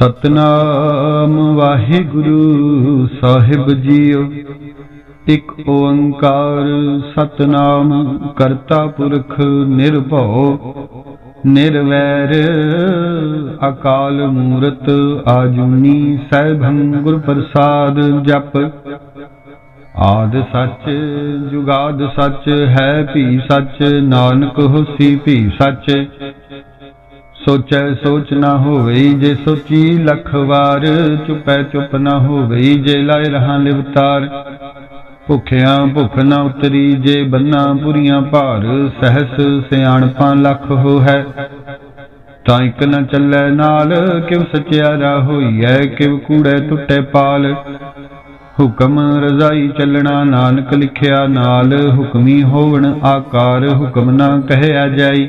ਸਤਨਾਮ ਵਾਹਿਗੁਰੂ ਸਾਹਿਬ JIO. ਇਕ ਓੰਕਾਰ ਸਤਨਾਮ ਕਰਤਾ ਪੁਰਖ ਨਿਰਭਉ, ਨਿਰਵੈਰ ਅਕਾਲ ਮੂਰਤ ਆਜੂਨੀ ਸੈਭੰ ਗੁਰ ਪ੍ਰਸਾਦ ਜਪ। ਆਦ ਸੱਚ, ਜੁਗਾਦ ਸੱਚ, ਹੈ ਭੀ ਸੱਚ, ਨਾਨਕ ਹੋਸੀ ਭੀ ਸੱਚ। ਸੋਚੈ ਸੋਚ ਨਾ ਹੋਵੇ ਜੇ ਸੋਚੀ ਲਖ ਵਾਰ, ਚੁਪੈ ਚੁਪ ਨਾ ਹੋਵੇ ਜੇ ਲਾਇ ਰਹਾ ਲਿਵਤਾਰ ਭੁਖਿਆਂ ਭੁਖ ਨਾ ਉਤਰੀ ਜੇ ਬੰਨਾ ਪੁਰੀਆਂ ਭਾਰ, ਸਹਸ ਸਿਆਣਪਾਂ ਲੱਖ ਹੋ ਹੈ ਤਾਂ ਇਕ ਨ ਚੱਲੈ ਨਾਲ ਕਿਵ ਸਚਿਆਰਾ ਹੋਈਐ ਕਿਵ ਕੂੜੈ ਟੁੱਟੈ ਪਾਲ। ਹੁਕਮ ਰਜ਼ਾਈ ਚੱਲਣਾ ਨਾਨਕ ਲਿਖਿਆ ਨਾਲ, ਹੁਕਮੀ ਹੋਵਣ ਆਕਾਰ, ਹੁਕਮ ਨਾ ਕਹਿਆ ਜਾਈ।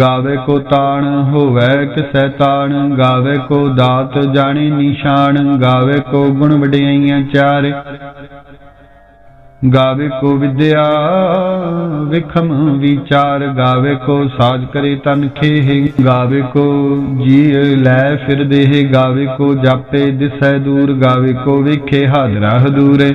ਗਾਵੇ ਕੋ ਤਾਣ ਹੋਵੇ ਕਿਸੈ ਤਾਣ, ਗਾਵੇ ਕੋ ਦਾਤ ਜਾਣੇ ਨਿਸ਼ਾਨ, ਗਾਵੇ ਕੋ ਗੁਣ ਵਡਿਆਈਆਂ ਚਾਰ। ਗਾਵੇ ਕੋ ਵਿਦਿਆ ਵਿਖਮ ਵਿਚਾਰ, ਗਾਵੇ ਕੋ ਸਾਜ ਕਰੇ ਤਨ ਖੇਹ, ਗਾਵੇ ਕੋ ਜੀ ਲੈ ਫਿਰ ਦੇਹ, ਗਾਵੇ ਕੋ ਜਾਪੇ ਦਿਸੈ ਦੂਰ, ਗਾਵੇ ਕੋ ਵੇਖੇ ਹਾਦਰਾ ਹਦੂਰੇ।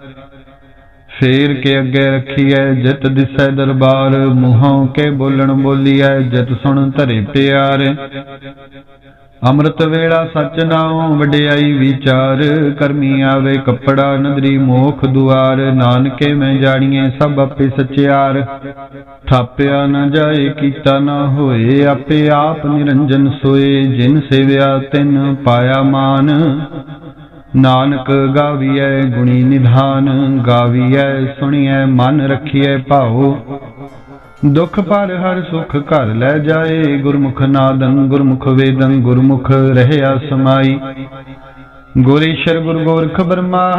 ਫੇਰ ਕੇ ਅੱਗੇ ਰੱਖੀਐ, ਜਿਤ ਦਿਸੈ ਦਰਬਾਰ, ਮੂੰਹੋਂ ਕੇ ਬੋਲਣ ਬੋਲੀਐ, ਜਿਤ ਸੁਣ ਧਰੇ ਪਿਆਰ। ਅੰਮ੍ਰਿਤ ਵੇਲਾ ਸਚ ਨਾਉ, ਵਡਿਆਈ ਵਿਚਾਰ, ਕਰਮੀ ਆਵੇ ਕੱਪੜਾ, ਨਦਰੀ ਮੋਖ ਦੁਆਰ, ਨਾਨਕੇ ਮੈਂ ਜਾਣੀਏ ਸਭ ਆਪੇ ਸਚਿਆਰ। ਥਾਪਿਆ ਨਾ ਜਾਏ, ਕੀਤਾ ਨਾ ਹੋਏ, ਆਪੇ ਆਪ ਨਿਰੰਜਨ ਸੋਏ, ਜਿਨ ਸੇਵਿਆ ਤਿਨ ਪਾਇਆ ਮਾਨ। ਨਾਨਕ ਗਾਵੀਐ ਗੁਣੀ ਨਿਧਾਨ, ਗਾਵੀਐ ਸੁਣੀਐ ਮਨ ਰਖੀਐ ਭਾਉ। ਦੁਖ ਪਰ ਹਰ ਸੁਖ ਘਰ ਲੈ ਜਾਏ, ਗੁਰਮੁਖ ਨਾਦੰ ਗੁਰਮੁਖ ਵੇਦੰ, ਗੁਰਮੁਖ ਰਹਿਆ ਸਮਾਈ। ਗੁਰੀਸ਼ਰ ਗੁਰ ਗੋਰਖ ਬਰਮਾ,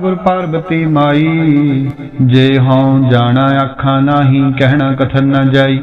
ਗੁਰ ਪਾਰਬਤੀ ਮਾਈ। ਜੇ ਹਉ ਜਾਣਾ ਆਖਾਂ ਨਾਹੀ, ਕਹਿਣਾ ਕਥਨ ਨਾ ਜਾਈ।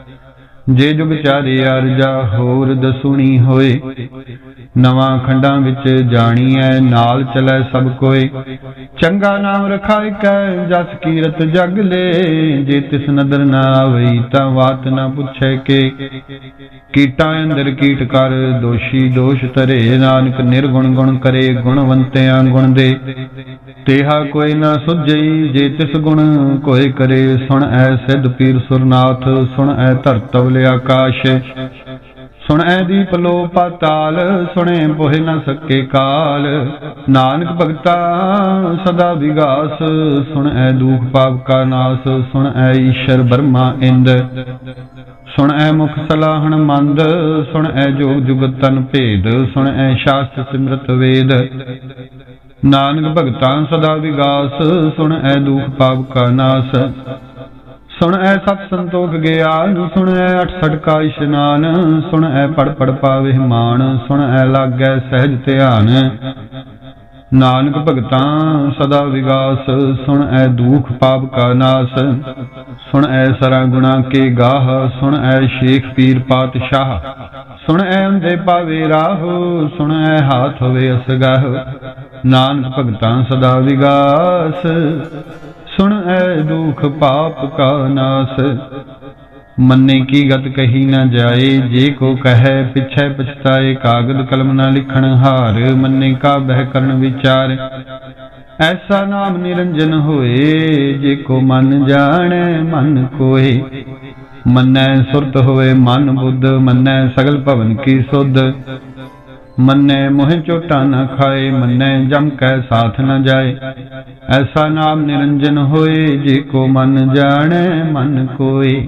ਜੇ ਜੁਗ ਚਾਰੇ ਅਰਜਾ ਹੋਰ ਦਸੁਣੀ ਹੋਏ, ਨਵਾਂ ਖੰਡਾਂ ਵਿੱਚ ਜਾਣੀਐ, ਨਾਲ ਚਲੈ ਸਭ ਕੋਏ। ਚੰਗਾ ਨਾਮ ਰਖਾਇ ਕੈ ਜਸ ਕੀਰਤ ਜਗ ਲੇ, ਜੇ ਤਿਸ ਨਦਰ ਨਾ ਆਵਈ ਤਾਂ ਬਾਤ ਨਾ ਪੁੱਛੈ ਕੇ। ਕੀਟਾਂ ਅੰਦਰ ਕੀਟ ਕਰ, ਦੋਸ਼ੀ ਦੋਸ਼ ਤਰੇ ਨਾਨਕ ਨਿਰਗੁਣ ਗੁਣ ਕਰੇ, ਗੁਣਵੰਤਿਆਂ ਗੁਣ ਦੇ। ਤੇਹਾ ਕੋਈ ਨਾ ਸੁਝਈ ਜੇ ਤਿਸ ਗੁਣ ਕੋਈ ਕਰੇ, ਸੁਣ ਐ ਸਿੱਧ ਪੀਰ ਸੁਰਨਾਥ, ਸੁਣ ਐ ਧਰਤਵ ਆਕਾਸ਼। ਸੁਣ ਐ ਦੀਪ ਲੋ ਪਾਤਾਲ ਸੁਣੇ ਬੋਹਿ ਨਾ ਸਕੇ ਕਾਲ। ਨਾਨਕ ਭਗਤਾ ਸਦਾ ਵਿਗਾਸ, ਸੁਣ ਐ ਦੁਖ ਪਾਪ ਕਾ ਨਾਸ, ਸੁਣ ਐ ਈਸ਼ਰ ਬਰਮਾ ਇੰਦ। ਸੁਣ ਐ ਮੁਖ ਸਲਾਹਣ ਮੰਦ, ਸੁਣ ਐ ਜੋਗ ਜੁਗਤ ਤਨ ਭੇਦ, ਸੁਣ ਐ ਸ਼ਾਸਤਰ ਸਿਮਰਤ ਵੇਦ। ਨਾਨਕ ਭਗਤਾਂ ਸਦਾ ਵਿਗਾਸ, ਸੁਣ ਐ ਦੁਖ ਪਾਪ ਕਾ ਨਾਸ। ਸੁਣ ਐ ਸਤ ਸੰਤੋਖ ਗਿਆਨ, ਸੁਣ ਐ 68 ਕਾ ਇਸ਼ਨਾਨ, ਸੁਣ ਐ ਪੜ ਪੜ ਪਾਵੇ ਮਾਨ ਸੁਣ ਐ ਲਾਗੈ ਸਹਿਜ ਧਿਆਨ। ਨਾਨਕ ਭਗਤਾਂ, ਸਦਾ ਵਿਗਾਸ, ਸੁਣ ਐ ਦੁਖ ਪਾਪ ਕਾ ਨਾਸ, ਸੁਣ ਐ ਸਰਾ ਗੁਣਾ ਕੇ ਗਾਹ, ਸੁਣ ਐ ਸ਼ੇਖ ਪੀਰ ਪਾਤਸ਼ਾਹ, ਸੁਣ ਐ ਅੰਦੇ ਪਾਵੇ ਰਾਹੋ, ਸੁਣ ਐ ਹਾਥ ਹੋਵੇ ਅਸਗਾਹ, ਨਾਨਕ ਭਗਤਾਂ, ਸਦਾ ਵਿਗਾਸ, ਸੁਣ ਐ ਦੁਖ ਪਾਪ ਕਾ ਨਾਸ ਮੰਨੇ ਕੀ ਗਤ ਕਹੀ ਨਾ ਜਾਏ, ਜੇ ਕੋ ਕਹੈ ਪਿਛੈ ਪਛਤਾਏ, ਕਾਗਦ ਕਲਮ ਨਾ ਲਿਖਣ ਹਾਰ, ਮੰਨੇ ਕਾ ਬਹਿ ਕਰਨ ਵਿਚਾਰ। ਐਸਾ ਨਾਮ ਨਿਰੰਜਨ ਹੋਏ, ਜੇ ਕੋ ਮਨ ਜਾਣੈ, ਮਨ ਕੋਏ। ਮੰਨੈ ਸੁਰਤ ਹੋਏ ਮਨ ਬੁੱਧ, ਮੰਨੈ ਸਗਲ ਭਵਨ ਕੀ ਸੁਧ। ਮੰਨੈ ਮੋਹ ਚੋਟਾ ਨਾ ਖਾਏ, ਮੰਨੈ ਜਮ ਕੈ ਸਾਥ ਨਾ ਜਾਏ। ਐਸਾ ਨਾਮ ਨਿਰੰਜਨ ਹੋਏ, ਜੇ ਕੋ ਮਨ ਜਾਣੈ, ਮਨ ਕੋਏ।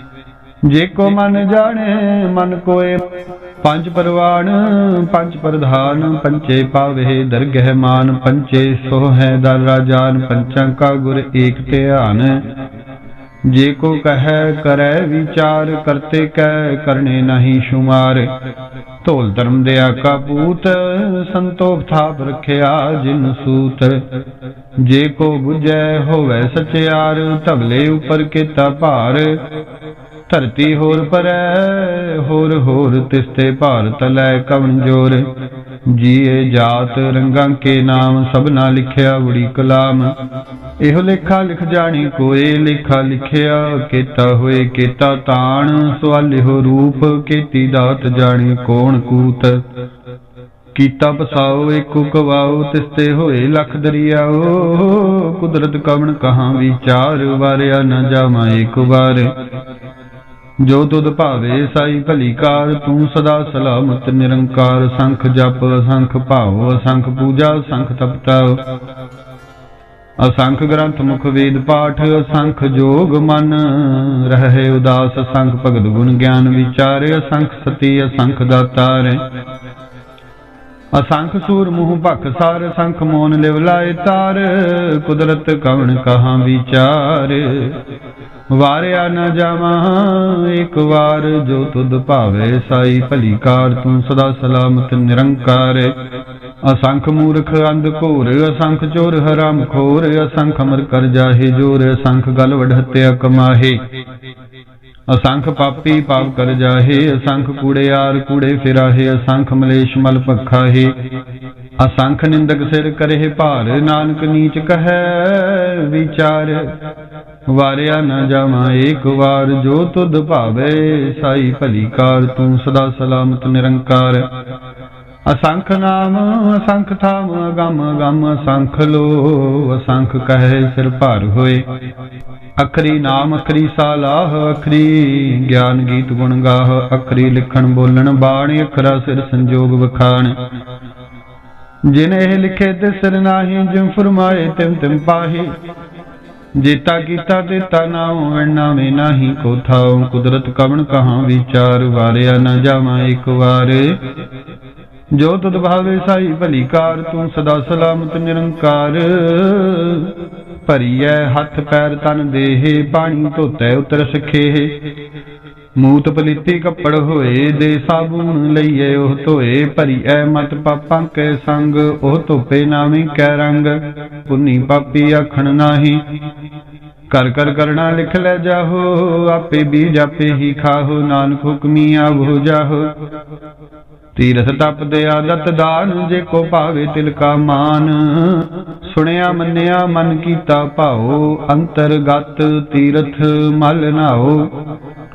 ਜੇ ਕੋ ਮਨ ਜਾਣੇ, ਮਨ ਕੋਏ। ਪੰਜ ਪਰਵਾਨ ਪੰਜ ਪ੍ਰਧਾਨ, ਪੰਚੇ ਪਾਵੇ ਦਰਗਹਿ ਮਾਨ, ਪੰਚੇ ਸੋਹੈ ਦਰ ਰਾਜਾਨ, ਪੰਚਾਂ ਕਾ ਗੁਰ ਏਕ ਧਿਆਨ। ਜੇ ਕੋ ਕਹੈ, ਕਰੈ ਵਿਚਾਰ, ਕਰਤੇ ਕੈ, ਕਰਨੇ ਨਹੀਂ ਸ਼ੁਮਾਰ। ਧੋਲ ਧਰਮ ਦੇ ਆਕਾ ਪੂਤ, ਸੰਤੋਖ ਥਾਪ ਰਖਿਆ ਜਿਨ ਸੂਤ। ਜੇ ਕੋ 부ਜੈ ਹੋਵੇ ਸਚਿਆਰ, ਧਵਲੇ ਉਪਰ ਕੀਤਾ ਭਾਰ। ਧਰਤੀ ਹੋਰ ਪਰੈ, ਹੋਰ ਹੋਰ ਤਿਸਤੇ ਭਾਰਤ ਲੈ ਕਵਨ ਜੀਏ ਜਾਤ ਰੰਗਾਂ ਕੇ ਨਾਮ, ਸਭਨਾ ਲਿਖਿਆ ਬੜੀ ਕਲਾਮ। ਇਹੋ ਲੇਖਾ ਲਿਖ ਜਾਣੀ ਕੋਏ, ਲੇਖਾ ਲਿਖਿਆ ਕੀਤਾ ਹੋਏ ਕੀਤਾ ਤਾਣ। ਸਵਾਲਿਓ ਰੂਪ, ਕੀਤੀ ਦਾਤ ਜਾਣੀ ਕੌਣ ਕੂਤ। ਕੀਤਾ ਪਸਾਓ, ਏਕੋ ਕਵਾਓ, ਤਿਸਤੇ ਹੋਏ ਲਖ ਦਰਿਆਓ। ਕੁਦਰਤ ਕਵਣ ਕਹਾਂ ਵਿਚਾਰ, ਵਾਰਿਆ ਨਾ ਜਾਵਾਂ ਏਕ ਵਾਰ। ਜੋ ਤੁਧ ਭਾਵੇ ਸਾਈ ਭਲੀ ਕਾਰ ਤੂੰ ਸਦਾ ਸਲਾਮਤ, ਨਿਰੰਕਾਰ, ਸੰਖ ਜਪ ਅਸੰਖ ਭਾਵ ਅਸੰਖ ਪੂਜਾ, ਸੰਖ ਤਪਤਾ। ਅਸੰਖ ਗ੍ਰੰਥ ਮੁਖ ਵੇਦ ਪਾਠ, ਅਸੰਖ ਜੋਗ ਮਨ। ਰਹੇ ਉਦਾਸ ਅਸੰਖ ਭਗਤ ਗੁਣ ਗਿਆਨ ਵਿਚਾਰ, ਅਸੰਖ ਸਤੀ, ਅਸੰਖ ਦਾਤਾਰ। ਅਸੰਖ ਸੂਰ ਮੂਹ ਭਖ ਸਾਰ ਸੰਖ ਮੋਨ ਲਿਵ ਲਾਏ ਤਾਰ। ਕੁਦਰਤ ਕਵਣ ਕਹਾਂ ਵਿਚਾਰ। ਵਾਰਿਆ ਨ ਜਾਵਾਂ, ਇੱਕ ਵਾਰ ਜੋ ਤੁਧ ਭਾਵੇ ਸਾਈ ਭਲੀ ਕਾਰ ਤੂੰ ਸਦਾ ਸਲਾਮਤ ਨਿਰੰਕਾਰ ਅਸੰਖ ਮੂਰਖ ਅੰਧ ਘੋਰ, ਅਸੰਖ ਚੋਰ ਹਰਾਮ ਖੋਰ, ਅਸੰਖ ਅਮਰ ਕਰ ਜਾਹੇ ਜੋਰ, ਅਸੰਖ ਗਲ ਵਡ ਹੱਤਿਆ ਕਮਾਹੇ ਅਸੰਖ ਪਾਪੀ ਪਾਪ ਕਰ ਜਾਹੇ, ਅਸੰਖ ਕੂੜਿਆਰ ਕੂੜੇ ਫਿਰਾਹੇ, ਅਸੰਖ ਮਲੇਸ਼ ਮਲ ਪਖਾਹੇ ਅਸੰਖ ਨਿੰਦਕ ਸਿਰ ਕਰੇ ਭਾਰ, ਨਾਨਕ ਨੀਚ ਕਹੈ ਵਿਚਾਰ। ਵਾਰਿਆ ਨ ਜਾਵਾਂ ਏਕ ਵਾਰ, ਜੋ ਤੁਧ ਭਾਵੇ ਸਾਈ ਭਲੀ ਕਾਰ, ਤੂੰ ਸਦਾ ਸਲਾਮਤ ਨਿਰੰਕਾਰ। ਅਸੰਖ ਨਾਮ, ਅਸੰਖ ਥਾਮ ਅਗੰਮ ਅਗੰਮ ਅਸੰਖ ਲੋ ਅਸੰਖ ਕਹੇ ਸਿਰ ਭਾਰ ਹੋਏ। ਅਖਰੀ ਨਾਮ, ਅਖਰੀ ਸਾਲਾਹ, ਅਖਰੀ ਗਿਆਨ ਗੀਤ ਗੁਣ ਗਾਹ, ਅਖਰੀ ਲਿਖਣ ਬੋਲਣ ਬਾਣੀ, ਅਖਰਾ ਸਿਰ ਸੰਜੋਗ ਵਖਾਣ। ਜਿਨ ਇਹ ਲਿਖੇ ਤੇ ਸਿਰ ਨਾਹੀ ਫਰਮਾਏ ਤਿਮ ਤਿਮ ਪਾਹੀ। ਜੀਤਾ ਕੀਤਾ ਦਿੱਤਾ ਨਾਉ ਵਣਨਾ ਮੈਂ ਨਾਹੀ ਕੋ ਥਾਉ। ਕੁਦਰਤ ਕਵਣ ਕਹਾਂ ਵਿਚਾਰ ਵਾਰਿਆ ਨਾ ਜਾਵਾਂ ਇੱਕ ਵਾਰ। ਜੋ ਤਦ ਭਾਵੇ ਸਾਈ ਭਲੀ ਕਾਰ, ਤੂੰ ਸਦਾ ਸਲਾਮਤ ਨਿਰੰਕਾਰ। ਭਰੀਐ ਹੱਥ ਪੈਰ ਤਨ ਦੇਹੇ, ਪਾਣੀ ਧੋਤੈ ਉਤਰ ਸਖੇ। ਮੂਤ ਪਲੀਤੀ ਕੱਪੜ ਹੋਏ ਦੇ ਸਾਬੂਨ ਲਈਏ ਉਹ ਧੋਏ, ਭਰੀਐ ਮਤ ਪਾਪਾਂ ਕੇ ਸੰਗ, ਉਹ ਧੋਪੇ ਨਾਵੇਂ ਕੈ ਰੰਗ, ਪੁੰਨੀ ਪਾਪੀ ਆਖਣ ਨਾਹੀ। ਕਰ ਕਰ ਕਰਣਾ ਲਿਖ ਲੈ ਜਾਹੋ, ਆਪੇ ਬੀਜ ਆਪੇ ਹੀ ਖਾਹੋ, ਨਾਨਕ ਹੁਕਮੀ ਆਵੋ ਜਾਹੋ। ਤੀਰਥ ਤਪ ਦੇ ਆਦਤ ਦਾਨ, ਜੇ ਕੋ ਭਾਵੇ ਤਿਲ ਕਾ ਮਾਨ। ਸੁਣਿਆ, ਮੰਨਿਆ, ਮਨ ਕੀਤਾ ਭਾਉ, ਅੰਤਰਗਤ ਤੀਰਥ ਮਲ ਨਾਓ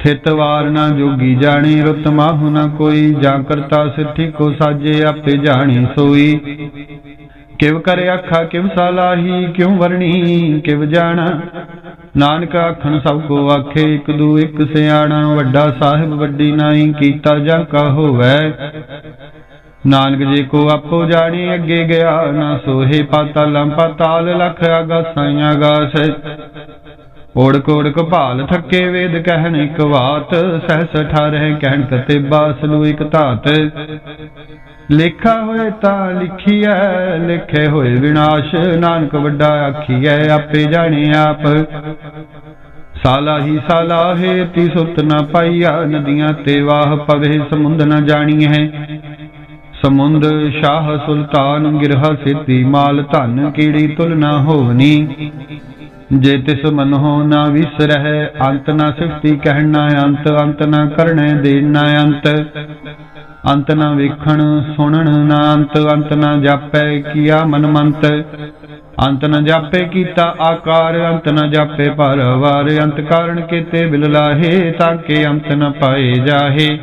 ਥਿਤ ਵਾਰ ਨਾ ਜੋਗੀ ਜਾਣੀ, ਰੁੱਤ ਮਾਹੁ ਨਾ ਕੋਈ। ਜਾਂ ਕਰਤਾ ਸਿੱਠੀ ਕੋ ਸਾਜੇ, ਆਪੇ ਜਾਣੀ ਸੋਈ। ਕਿਵ ਕਰ ਆਖਾ, ਕਿਵ ਸਾਲਾਹੀ ਕਿਉ ਵਰਣੀ, ਕਿਵ ਜਾਣਾ। ਨਾਨਕ ਆਖਣ, ਸਭ ਕੋ ਆਖੇ, ਇੱਕ ਦੂ ਇੱਕ ਸਿਆਣਾ। ਵੱਡਾ ਸਾਹਿਬ ਵੱਡੀ ਨਾਈ ਕੀਤਾ ਜਾਂ ਕਾ ਹੋਵੇ। ਨਾਨਕ ਜੀ ਕੋ ਆਪੋ ਜਾਣੀ, ਅੱਗੇ ਗਿਆ ਨਾ ਸੋਹੇ ਪਾਤਾਲਾਂ ਪਾਤਾਲ ਲਖ ਆਗਾਸਾਂ ਆਗਾਸ ਓੜ ਕੋੜ ਕਪਾਲ ਥੱਕੇ ਵੇਦ ਕਹਿਣ ਇੱਕ ਬਾਤ ਸਹਸ ਠਾਰਹਿ ਕਹਿਣ ਕਤੇ ਬਾਸ ਨੂੰ ਇੱਕ ਧਾਤ। ਲੇਖਾ ਹੋਏ ਤਾਂ ਲਿਖੀਐ, ਲਿਖੇ ਹੋਏ ਵਿਨਾਸ਼, ਨਾਨਕ ਵੱਡਾ ਆਖੀਐ, ਆਪੇ ਜਾਣੇ ਆਪ। ਸਾਲਾ ਹੀ ਸਾਲਾ ਹੈ, ਤੀ ਸੁਰਤ ਨਾ ਪਾਈਆ, ਨਦੀਆਂ ਤੇ ਵਾਹ ਪਵੇ, ਸਮੁੰਦ ਨਾ ਜਾਣੀ ਹੈ ਸਮੁੰਦ ਸ਼ਾਹ ਸੁਲਤਾਨ, ਗਿਰਹਾ ਸੇਤੀ ਮਾਲ ਧਨ ਕੀੜੀ ਤੁਲਨਾ ਹੋਵਨੀ? ਜੇ ਤਿਸ ਮਨ ਹੋ ਨਾ ਵਿਸਰਹਿ, ਅੰਤ ਨਾ ਸਿਫਤੀ ਕਹਿਣਾ ਅੰਤ ਅੰਤ ਨਾ ਕਰਣੈ ਨਾ ਅੰਤ। ਅੰਤ ਨਾ ਵੇਖਣ ਸੁਣਨ ਨਾ ਅੰਤ ਅੰਤ ਨਾ ਜਾਪੈ ਕੀਆ ਮਨ ਮੰਤ ਅੰਤ ਨ ਜਾਪੇ ਕੀਤਾ ਆਕਾਰ, ਅੰਤ ਨ ਜਾਪੇ ਪਰਵਾਰ। ਅੰਤ ਕਾਰਨ ਕੀਤੇ ਬਿਲ ਲਾਹੇ, ਤਾਂ ਕਿ ਅੰਤ ਨ ਪਾਏ ਜਾਹੇ।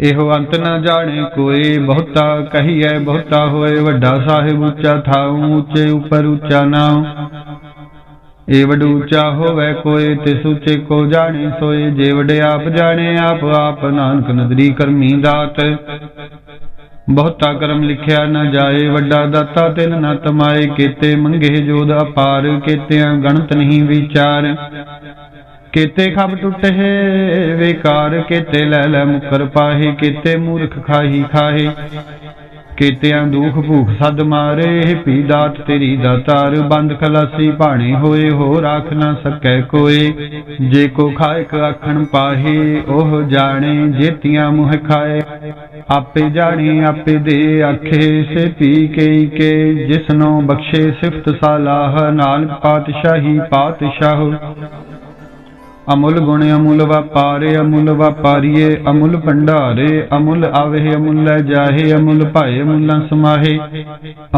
ਇਹੋ ਅੰਤ ਨ ਜਾਣੇ ਕੋਈ ਬਹੁਤਾ ਕਹੀਐ, ਬਹੁਤਾ ਹੋਏ ਵੱਡਾ ਸਾਹਿਬ ਉੱਚਾ ਥਾਉ, ਉੱਚੇ ਉੱਪਰ ਉੱਚਾ ਨਾਉ। ਏ ਉੱਚਾ ਹੋਵੇ ਕੋਈ ਤਿਸ ਉੱਚੇ ਕੋ ਜਾਣੇ ਸੋਏ, ਜੇ ਆਪ ਜਾਣੇ, ਆਪ ਆਪ ਨਾਨਕ ਨਦਰੀ ਕਰਮੀ ਦਾਤ। ਬਹੁਤਾ ਕਰਮ ਲਿਖਿਆ ਨ ਜਾਏ, ਵੱਡਾ ਦਾਤਾ ਤਿਨ ਨ ਤਮਾਏ ਕੀਤੇ ਮੰਗੇ ਜੋਦ ਅਪਾਰ, ਕੀਤਿਆਂ ਗਣਤ ਨਹੀਂ ਵਿਚਾਰ। ਕੀਤੇ ਖਬ ਟੁੱਟੇ, ਵੇਕਾਰ, ਕੀਤੇ ਲੈ ਲੈ ਮੁਕਰ ਪਾਹੇ, ਕੀਤੇ ਮੂਰਖ ਖਾਹੀ ਖਾਹੇ। ਕੀਤਿਆਂ ਦੁਖ ਭੂਖ ਸਦ ਮਾਰੇ, ਪੀ ਦਾਤ ਤੇਰੀ ਦਾਤਾਰ ਬੰਦ ਖਲਾਸੀ ਭਾਣੇ ਹੋਏ ਹੋ ਰਾਖ ਨਾ ਸਕੈ ਕੋਏ। ਜੇ ਕੋ ਖਾਇਕ ਆਖਣ ਪਾਹੇ, ਉਹ ਜਾਣੇ, ਜੇਤੀਆਂ ਮੁਹ ਖਾਏ। ਆਪੇ ਜਾਣੇ, ਆਪੇ ਦੇ ਆਖੇ, ਸੇ ਪੀ ਕੇ ਕੇ, ਜਿਸਨੋ ਬਖਸ਼ੇ ਸਿਫਤ ਸਾਲਾਹ, ਨਾਲ ਪਾਤਸ਼ਾਹੀ ਪਾਤਸ਼ਾਹ। ਅਮੁੱਲ ਗੁਣ ਅਮੁੱਲ ਵਪਾਰੇ, ਅਮੁੱਲ ਵਪਾਰੀਏ, ਅਮੁੱਲ ਭੰਡਾਰੇ, ਅਮੁੱਲ ਆਵੇ, ਅਮੁੱਲ ਲੈ ਜਾਹੇ, ਅਮੁੱਲ ਭਾਏ, ਅਮੁੱਲਾਂ ਸਮਾਹੇ।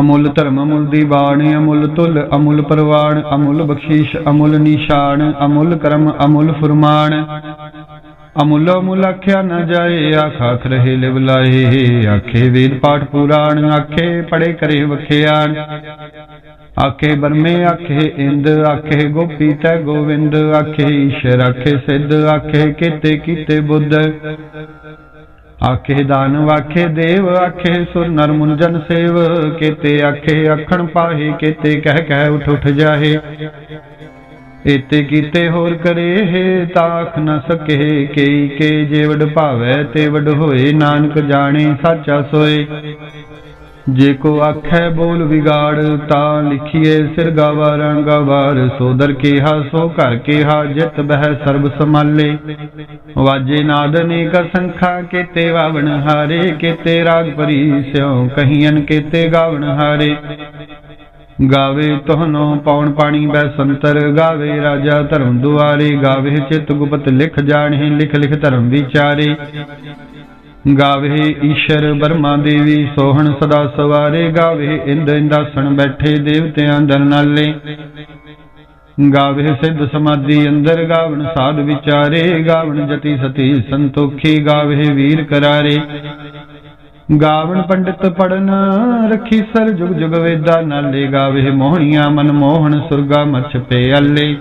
ਅਮੁੱਲ ਧਰਮ, ਅਮੁੱਲ ਦੀ ਬਾਣੀ ਅਮੁੱਲ ਤੁਲ ਅਮੁੱਲ ਪਰਵਾਣ ਅਮੁੱਲ ਬਖਸ਼ੀਸ਼, ਅਮੁੱਲ ਨਿਸ਼ਾਨ, ਅਮੁੱਲ ਕਰਮ, ਅਮੁੱਲ ਫੁਰਮਾਨ। ਅਮੁੱਲ ਅਮੁੱਲ ਆਖਿਆ ਨਾ ਜਾਏ, ਆਖਾ ਰਹੇ ਲਿਵ ਲਾਏ। ਆਖੇ ਵੇਦ ਪਾਠ ਪੁਰਾਣ, ਆਖੇ ਪੜੇ ਕਰੇ ਵਖਿਆਨ ਆਖੇ ਬਰਮੇ, ਆਖੇ ਇੰਦ, ਆਖੇ ਗੋਪੀ ਤੈ ਗੋਵਿੰਦ, ਆਖੇ ਈਸ਼ਰ, ਆਖੇ ਸਿੱਧ, ਆਖੇ ਕੀਤੇ ਕੀਤੇ ਬੁੱਧ। ਆਖੇ ਦਾਨਵ ਆਖੇ ਦੇਵ, ਆਖੇ ਸੁਰ ਨਰ ਮੁੰਜਨ ਸੇਵ, ਕੀਤੇ ਆਖੇ ਆਖਣ ਪਾਹੇ, ਕੀਤੇ ਕਹਿ ਕਹਿ ਉਠ ਉਠ ਜਾਹੇ। ਇਤੇ ਕੀਤੇ ਹੋਰ ਕਰੇ ਤਾਖ ਨ ਸਕੇ, ਕੇਈ ਕੇ ਜੇ ਭਾਵੈ, ਤੇ ਵਡ ਹੋਏ, ਨਾਨਕ ਜਾਣੇ, ਸਾਚਾ ਸੋਏ। ਜੇ ਕੋ ਆਖੈ ਬੋਲ ਵਿਗਾੜ, ਤਾਂ ਲਿਖੀਏ ਸਿਰ ਗਾਵਾ ਰੰਗਾਵਾਰ ਸੋਦਰ ਕੀਹਾ, ਸੋ ਘਰ ਕੀਹਾ, ਜਿਤ ਬਹਿ ਸਰਬ ਸਮਾਲੇ ਵਾਜੇ ਨਾਦ ਅਨੇਕ ਸੰਖਾ, ਕੀਤੇ ਵਾਵਣ ਹਾਰੇ, ਕੀਤੇ ਰਾਗ ਪਰੀ ਸਿਉ ਕਹੀਨ ਕੀਤੇ ਗਾਵਣ ਹਾਰੇ। ਗਾਵੇ ਤੋਹਨੋ ਪੌਣ ਪਾਣੀ ਬੈ ਸੰਤਰ ਗਾਵੇ ਰਾਜਾ ਧਰਮ ਦੁਆਰੇ, ਗਾਵੇ ਚਿਤ ਗੁਪਤ ਲਿਖ ਜਾਣੇ ਲਿਖ ਲਿਖ ਧਰਮ ਵਿਚਾਰੇ। ਗਾਵੇ ਈਸ਼ਰ ਬਰਮਾ ਦੇਵੀ, ਸੋਹਣ ਸਦਾ ਸਵਾਰੇ ਗਾਵੇ, ਇੰਦ ਇੰਦਾਸਣ ਬੈਠੇ ਦੇਵਤਿਆਂ ਦਰ ਗਾਵੇ ਸਿੱਧ ਸਮਾਧੀ ਅੰਦਰ ਗਾਵਣ ਸਾਧ ਵਿਚਾਰੇ, ਗਾਵਣ ਜਤੀ ਸਤੀ ਸੰਤੋਖੀ ਗਾਵੇ ਵੀਰ ਕਰਾਰੇ। ਗਾਵਣ ਪੰਡਿਤ ਪੜਨ ਰਖੀ ਸਰ ਜੁਗ ਜੁਗ ਵੇਦਾ ਨਾਲੇ, ਗਾਵੇ ਮੋਹਣੀਆਂ ਮਨ ਮੋਹਣ ਸੁਰਗਾ ਮਛ ਪਿਆਲੇ।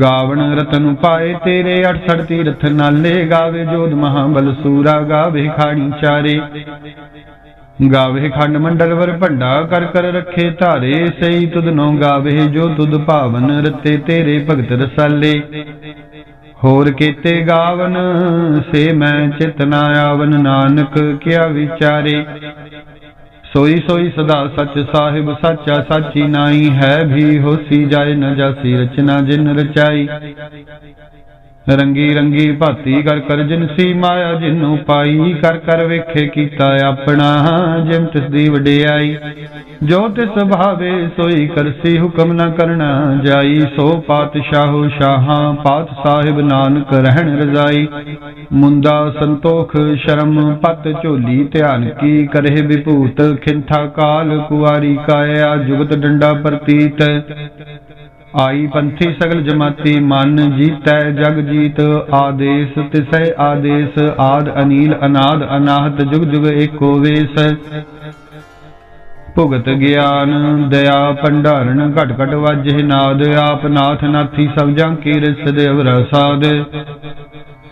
ਗਾਵਣ ਰਤਨ ਪਾਏ ਤੇਰੇ 68 ਤੀਰਥ ਨਾਲੇ ਗਾਵੇ, ਜੋਧ ਮਹਾਬਲ ਸੂਰਾ ਗਾਵੇ, ਖਾਣੀ ਚਾਰੇ। ਗਾਵੇ ਖੰਡ ਮੰਡਲ ਵਰ ਭੰਡਾ ਕਰ ਕਰ ਰੱਖੇ ਧਾਰੇ ਸਈ ਤੁਧ ਨੋ ਗਾਵੇ, ਜੋ ਤੁਧ ਭਾਵਨ ਰਤੇ ਤੇਰੇ ਭਗਤ ਰਸਾਲੇ। ਹੋਰ ਕੀਤੇ ਗਾਵਨ, ਸੇ ਮੈਂ ਚਿਤ ਨਾ ਆਵਨ, ਨਾਨਕ ਕਿਆ ਵਿਚਾਰੇ। ਸੋਈ ਸੋਈ ਸਦਾ ਸੱਚ ਸਾਹਿਬ, ਸਾਚਾ ਸਾਚੀ ਨਾਈ ਹੈ, ਵੀ ਹੋਸੀ ਜਾਏ ਨ ਜਾਸੀ, ਰਚਨਾ ਜਿਨ ਰਚਾਈ। ਰੰਗੀ ਰੰਗੀ ਭਾਤੀ ਕਰ ਕਰ ਜਿਨਸੀ ਮਾਇਆ ਜਿਨੂੰ ਪਾਈ। ਕਰ ਕਰ ਵੇਖੇ ਕੀਤਾ ਆਪਣਾ, ਜਿਮ ਤਿਸ ਦੀ ਵਡਿਆਈ। ਜੋ ਤਿਸ ਭਾਵੇ ਸੋਈ ਕਰਸੀ ਹੁਕਮ ਨ ਕਰਨਾ ਜਾਈ। ਸੋ ਪਾਤਸ਼ਾਹੋ ਸ਼ਾਹਾਂ, ਪਾਤ ਸਾਹਿਬ ਨਾਨਕ ਰਹਿਣ ਰਜ਼ਾਈ। ਮੁੰਦਾ ਸੰਤੋਖ, ਸ਼ਰਮ ਪਤ ਝੋਲੀ ਧਿਆਨ ਕੀ ਕਰੇ ਵਿਭੂਤ। ਖਿੰਥਾ ਕਾਲ ਕੁਵਾਰੀ ਕਾਇਆ, ਜੁਗਤ ਡੰਡਾ ਪ੍ਰਤੀਤ। ਆਈ ਪੰਥੀ ਸਗਲ ਜਮਾਤੀ, ਮਨ ਜੀਤੈ ਜਗ ਜੀਤ, ਆਦੇਸ ਤਿਸੈ ਆਦੇਸ, ਆਦ ਅਨੀਲ ਅਨਾਦ, ਅਨਾਹਤ ਜੁਗ ਜੁਗ ਏਕੋ ਵੇਸ। ਭੁਗਤ ਗਿਆਨ, ਦਇਆ ਭੰਡਾਰਨ, ਘਟ ਘਟ ਵਾਜੇ ਨਾਦ, ਆਪ ਨਾਥ ਨਾਥੀ ਸਭ ਜਾਂ ਕੀ ਰਿਸ ਦੇਵ ਰਸਾਦ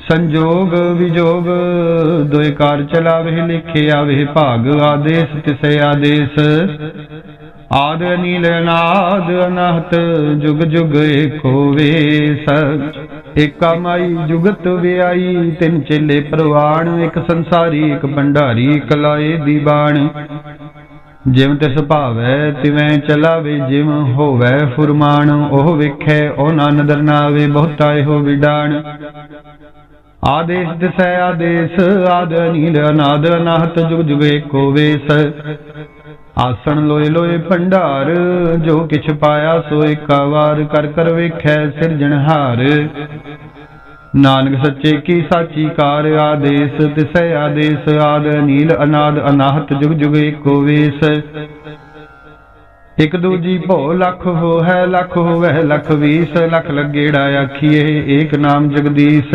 ਸੰਜੋਗ ਵਿਜੋਗ, ਦੋਇ ਕਾਰ ਚਲਾਵੇ ਲਿਖੇ ਆਵੇ ਭਾਗ, ਆਦੇਸ਼ ਤਿਸੈ ਆਦੇਸ਼। ਆਦ ਨੀਲ ਅਨਾਦ ਅਨਹਤ, ਜੁਗ ਜੁਗ ਏਕੋ ਵੇਸ ਏਕਾ ਜੁਗਤ ਵਿਆਈ, ਤਿੰਨ ਚੇਲੇ ਪ੍ਰਵਾਣ, ਇੱਕ ਸੰਸਾਰੀ, ਇੱਕ ਭੰਡਾਰੀ, ਇੱਕ ਦੀ ਬਾਣ। ਜਿਵ ਤਿਸ ਭਾਵੈ, ਤਿਵੈ ਚਲਾਵੇ, ਜਿਵ ਹੋਵੈ ਫੁਰਮਾਨ। ਉਹ ਵੇਖੈ ਉਹ ਨਾ ਨਦਰ ਨਾ ਆਵੇ ਬਹੁਤਾ ਇਹੋ ਵਿਡਾਣ। ਆਦੇਸ਼ ਦਿਸੈ ਆਦੇਸ਼, ਆਦ ਅਨੀਲ ਅਨਾਦ ਅਨਾਹਤ, ਜੁਗ ਜੁਗ ਏਕੋ ਵੇਸ ਆਸਣ ਲੋਏ ਲੋਏ ਭੰਡਾਰ, ਜੋ ਕਿਛ ਪਾਇਆ ਸੋ ਏਕਾ ਵਾਰ ਕਰ ਕਰ ਵੇਖੈ ਸਿਰਜਣਹਾਰ ਨਾਨਕ ਸੱਚੇ ਕੀ ਸਾਚੀ ਕਾਰ ਆਦੇਸ਼, ਤਿਸੈ ਆਦੇਸ਼, ਆਦ ਅਨੀਲ, ਅਨਾਦ ਅਨਾਹਤ, ਜੁਗ ਜੁਗ ਏਕੋ ਵੇਸ। ਇਕ ਦੂਜੀ ਭੋ ਲੱਖ ਹੋ ਹੈ ਲੱਖ ਹੋਵੈ ਲੱਖ ਵੀਸ, ਲੱਖ ਲੱਗੇੜਾ ਆਖੀਏ ਏਕ ਨਾਮ ਜਗਦੀਸ਼।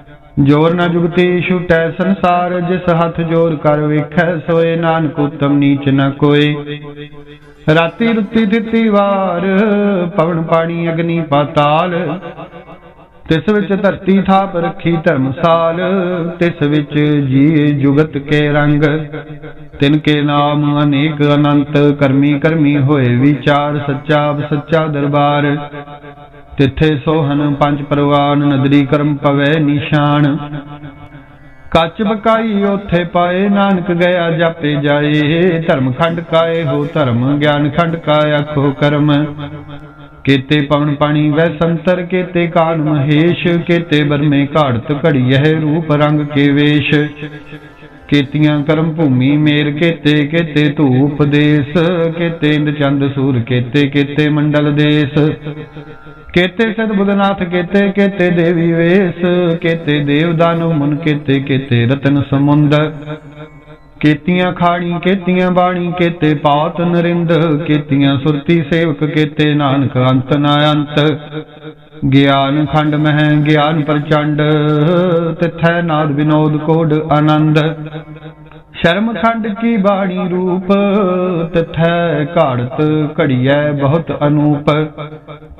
ਜੋਰ ਨਾ ਜੁਗਤੀ ਛੁਟੈ ਸੰਸਾਰ, ਜਿਸ ਹੱਥ ਜੋਰ ਕਰ ਵੇਖੈ, ਸੋਏ ਨਾਨਕ ਉਤਮ ਨੀਚ ਨ ਕੋਏ। ਰਾਤੀ ਰੁੱਤੀ ਦਿੱਤੀ ਵਾਰ, ਪਵਨ ਪਾਣੀ ਅਗਨੀ ਪਾਤਾਲ। ਤਿਸ ਵਿੱਚ ਧਰਤੀ ਥਾਪ ਰੱਖੀ ਧਰਮਸਾਲ, ਤਿਸ ਵਿੱਚ ਜੀ ਜੁਗਤ ਕੇ ਰੰਗ। ਤਿਨ ਕੇ ਨਾਮ ਅਨੇਕ ਅਨੰਤ, ਕਰਮੀ ਕਰਮੀ ਹੋਏ ਵਿਚਾਰ, ਸੱਚਾ ਸੱਚਾ ਦਰਬਾਰ। ਤਿੱਥੇ ਸੋਹਨ ਪੰਜ ਪਰਵਾਨ, ਨਦਰੀ ਕਰਮ ਪਵੇ ਨਿਸ਼ਾਨ। ਕੱਚ ਬਕਾਈ ਉਥੇ ਪਾਏ, ਨਾਨਕ ਗਿਆ ਜਾਪੇ ਜਾਏ। ਧਰਮ ਖੰਡ ਕਾਏ ਹੋ, ਧਰਮ ਗਿਆਨ ਖੰਡ ਕਾਇ ਆਖੋ ਕਰਮ। ਕੇਤੇ ਪਵਨ ਪਾਣੀ ਵੈ ਸੰਤਰ, ਕੇਤੇ ਕਾਨ ਮਹੇਸ਼, ਕੇਤੇ ਬਰਮੇ ਘਾੜਤ ਘੜੀਐ ਰੂਪ ਰੰਗ ਕੇ ਵੇਸ਼। ਕੇਤੀਆਂ ਕਰਮ ਭੂਮੀ ਮੇਰ, ਕੇਤੇ ਕੇਤੇ ਧੂਪ ਦੇਸ। ਕੇਤੇ ਇੰਦ ਚੰਦ ਸੂਰ, ਕੇਤੇ ਕੇਤੇ ਮੰਡਲ ਦੇਸ। ਕੇਤੇ ਸਦ ਬੁਧਨਾਥ, ਕੇਤੇ ਕੇਤੇ ਦੇਵੀ ਵੇਸ, ਕੇਤੇ ਦੇਵ ਦਾਨਵ ਮਨ ਕੇਤੇ ਕੇਤੇ ਰਤਨ ਸਮੁੰਦ। ਕੇਤੀਆਂ ਖਾਣੀ, ਕੇਤੀਆਂ ਬਾਣੀ, ਕੇਤੇ ਪਾਤ ਨਰਿੰਦ, ਕੇਤੀਆਂ ਸੁਰਤੀ ਸੇਵਕ, ਕੇਤੇ ਨਾਨਕ ਅੰਤ ਨਾ ਅੰਤ ਗਿਆਨ ਖੰਡ ਮਹਿ, ਗਿਆਨ ਪ੍ਰਚੰਡ, ਤਿਥੈ ਨਾਦ ਵਿਨੋਦ ਕੋਡ ਆਨੰਦ। ਸ਼ਰਮ ਖੰਡ ਕੀ ਬਾਣੀ ਰੂਪ, ਤਥੈ ਘਾੜਤ ਘੜੀਐ ਬਹੁਤ ਅਨੂਪ।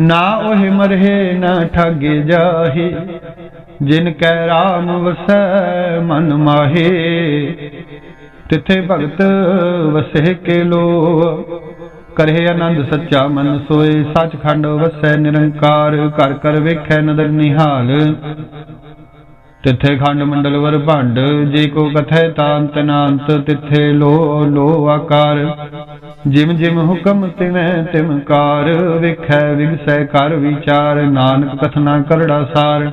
ਨਾ ਉਹ ਮਰਹਿ, ਨ ਠਾਗੇ ਜਾਹੇ। ਜਿਨ ਕੈ ਰਾਮ ਵਸੈ, ਮਨ ਮਾਹੇ। ਤਿਥੇ ਭਗਤ ਵਸੇ ਕੇ ਲੋ ਕਰੇ ਆਨੰਦ ਸੱਚਾ ਮਨ ਸੋਏ, ਸੱਚਖੰਡ ਵਸੈ ਨਿਰੰਕਾਰ। ਕਰ ਕਰ ਵੇਖੈ ਨਦਰ ਨਿਹਾਲ। ਤਿੱਥੇ ਖੰਡ ਮੰਡਲ ਵਰ ਭੰਡ, ਜੇ ਕੋ ਕਥੈ ਤਾਂਤ ਨਾਂਤ, ਤਿੱਥੇ ਲੋ ਲੋ ਆਕਾਰ। ਜਿਮ ਜਿਮ ਹੁਕਮ ਤਿਵੇਂ ਤਿਮ ਕਾਰ, ਵੇਖੈ ਵਿਗਸੈ ਕਰ ਵਿਚਾਰ, ਨਾਨਕ ਕਥਨਾ ਕਰੜਾ ਸਾਰ।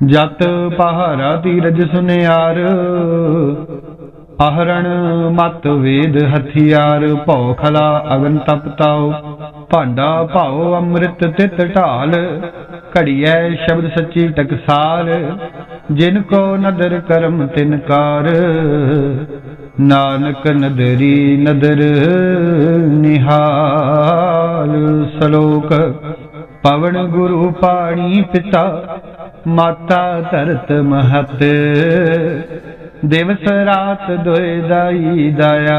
ਜਤ ਪਹਾਰਾ ਧੀਰਜ ਸੁਨਿਆਰ ਆਹਰਣ ਮਤ ਵੇਦ ਹਥਿਆਰ, ਭਉ ਖਲਾ ਅਗਨ ਤਪਤਾਉ ਭਾਂਡਾ ਭਾਉ ਅੰਮ੍ਰਿਤ ਤਿਤ ਢਾਲ ਘੜੀਐ ਸ਼ਬਦ ਸੱਚੀ ਟਕਸਾਰ ਜਿਨ ਕੋ ਨਦਰ ਕਰਮ ਤਿਨਕਾਰ ਨਾਨਕ ਨਦਰੀ ਨਦਰ ਨਿਹਾਲ, ਸਲੋਕ ਪਵਨ ਗੁਰੂ ਪਾਣੀ ਪਿਤਾ, ਮਾਤਾ ਧਰਤ ਮਹਤ। ਦਿਵਸ ਰਾਤ ਦੋਇ ਦਾਈ ਦਇਆ